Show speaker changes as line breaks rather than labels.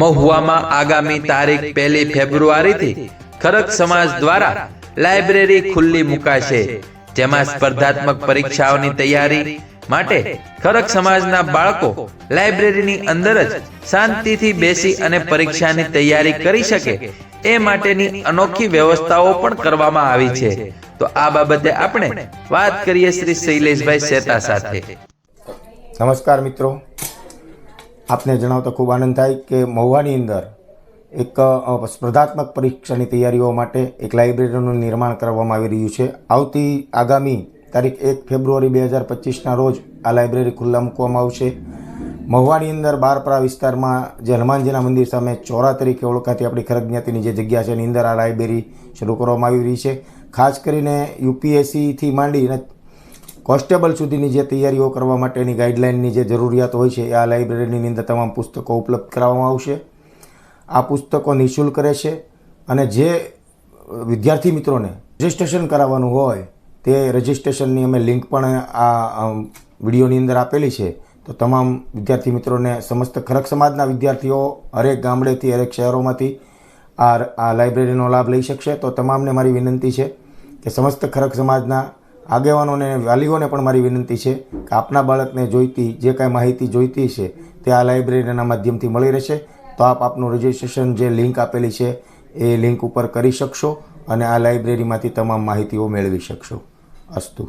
મહુવામાં આગામી તારીખ પહેલી ફેબ્રુઆરીથી ખરક સમાજ દ્વારા લાઇબ્રેરી ખુલ્લી મુકાશે, જેમાં સ્પર્ધાત્મક પરીક્ષાઓની તૈયારી માટે ખરક સમાજના બાળકો લાઇબ્રેરીની અંદર જ શાંતિથી બેસી અને પરીક્ષાની તૈયારી કરી શકે એ માટેની અનોખી વ્યવસ્થાઓ પણ કરવામાં આવી છે. તો આ બાબતે આપણે વાત કરીએ શ્રી શૈલેષભાઈ શેતા સાથે.
નમસ્કાર મિત્રો. આપને જણાવતા ખૂબ આનંદ થાય કે મહુવાની અંદર એક સ્પર્ધાત્મક પરીક્ષાની તૈયારીઓ માટે એક લાઇબ્રેરીનું નિર્માણ કરવામાં આવી રહ્યું છે. આવતી આગામી તારીખ એક ફેબ્રુઆરી બે હજાર પચીસના રોજ આ લાઇબ્રેરી ખુલ્લા મૂકવામાં આવશે. મહુવાની અંદર બારપરા વિસ્તારમાં જે હનુમાનજીના મંદિર સામે ચોરા તરીકે ઓળખાતી આપણી ખરગ જ્ઞાતિની જે જગ્યા છે એની અંદર આ લાઇબ્રેરી શરૂ કરવામાં આવી રહી છે. ખાસ કરીને યુપીએસસીથી માંડી અને કોન્સ્ટેબલ સુધીની જે તૈયારીઓ કરવા માટેની ગાઈડલાઇનની જે જરૂરિયાત હોય છે, એ આ લાઇબ્રેરીની અંદર તમામ પુસ્તકો ઉપલબ્ધ કરાવવામાં આવશે. આ પુસ્તકો નિઃશુલ્ક રહેશે અને જે વિદ્યાર્થી મિત્રોને રજિસ્ટ્રેશન કરાવવાનું હોય, તે રજિસ્ટ્રેશનની અમે લિંક પણ આ વિડીયોની અંદર આપેલી છે. તો તમામ વિદ્યાર્થી મિત્રોને સમસ્ત ખરક સમાજના વિદ્યાર્થીઓ હરેક ગામડેથી, હરેક શહેરોમાંથી આ આ લાઇબ્રેરીનો લાભ લઈ શકશે. તો તમામને મારી વિનંતી છે કે સમસ્ત ખરક સમાજના આગેવાનોને વાલીઓને પણ મારી વિનંતી છે કે આપના બાળકને જોઈતી, જે કાંઈ માહિતી જોઈતી છે તે આ લાઇબ્રેરીના માધ્યમથી મળી રહેશે. તો આપ આપનું રજિસ્ટ્રેશન જે લિંક આપેલી છે એ લિંક ઉપર કરી શકશો અને આ લાઇબ્રેરીમાંથી તમામ માહિતીઓ મેળવી શકશો. અસ્તુ.